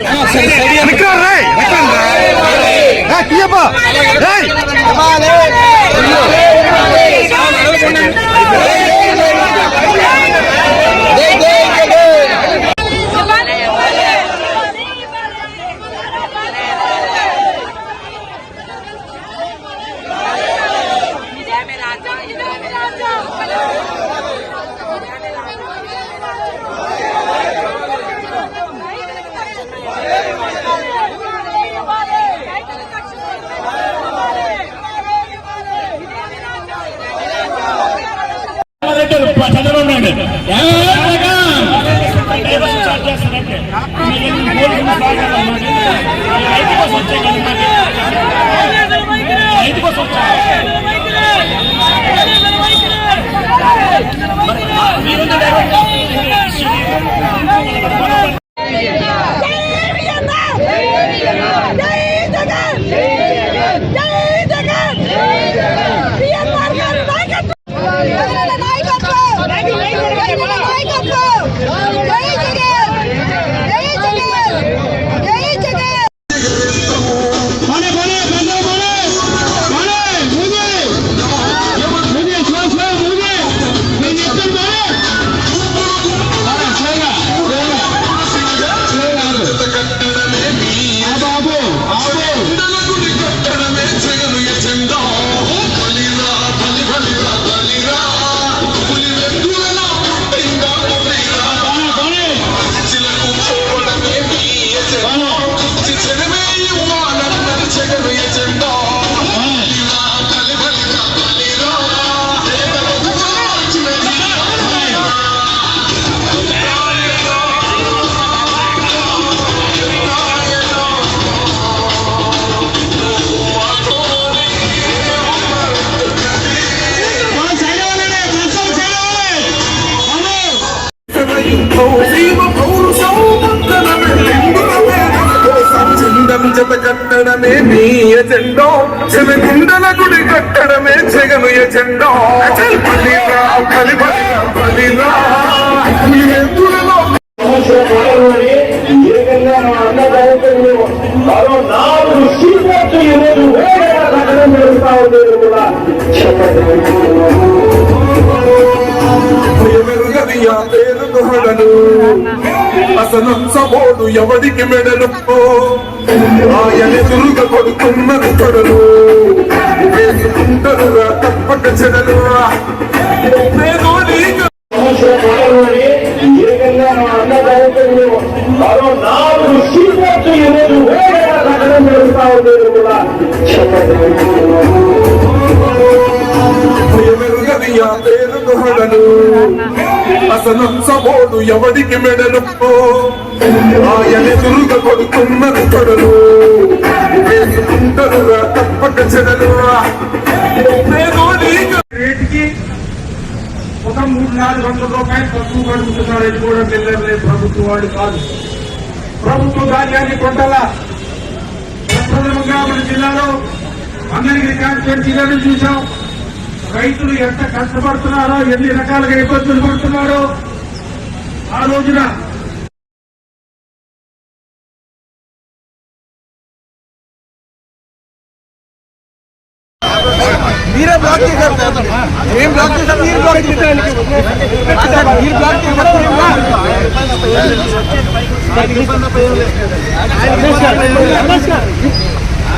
விக்ரம் ரே விக்ரம் ரே ஏ கியப்பா ஏய் கமாலே Hello! ಯಾವ್ಯಾವ జత కట్టడమే నీ ఎజెండో చెలగుండల గుడి కట్టడమే జగను ఎజెండో బలిరా బలి బలిరా బలిరా మరో నాలుగు సీట్లు ఈరోజు కూడా అసలు సబోడు ఎవడికి మెడలు? ఆయన ఎదురుగా కొడుతున్నది తొడలు వేసుకుంటారు తప్పక చెడలు నేను నీకు మరో నాలుగు సీట్లు ఆ పేరు దొరడను అసలు సబోడు ఎవడికి మెడలు ఆయన ఎదురుగా కొడుతున్నది తొడలు. తప్పక చెడలు. రేటుకి ఒక మూడు నాలుగు వందల రూపాయలు తక్కువ పడుతున్నారని కూడా పిల్లలే ప్రభుత్వం వాళ్ళు కాదు. ప్రభుత్వ ధాన్యాన్ని కొంటాల? ప్రప్రథమంగా మన జిల్లాలో అందరికీ కాన్స్టిట్యూట్ చూసాం రైతులు ఎంత కష్టపడుతున్నారో ఎన్ని రకాలుగా ఇబ్బందులు పడుతున్నారో ఆ రోజున మీరే బ్లాక్ చేశారు ఏం బ్లాక్ చేశారు? మీరు బ్లాక్ చేశారు. మీరు బ్లాక్ చేశారు. ఏం బ్లాక్?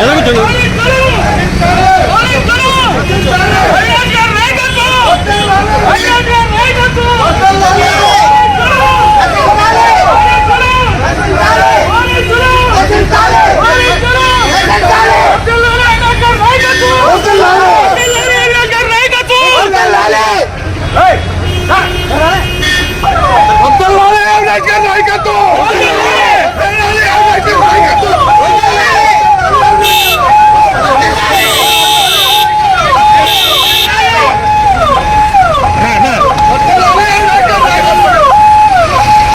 Eu não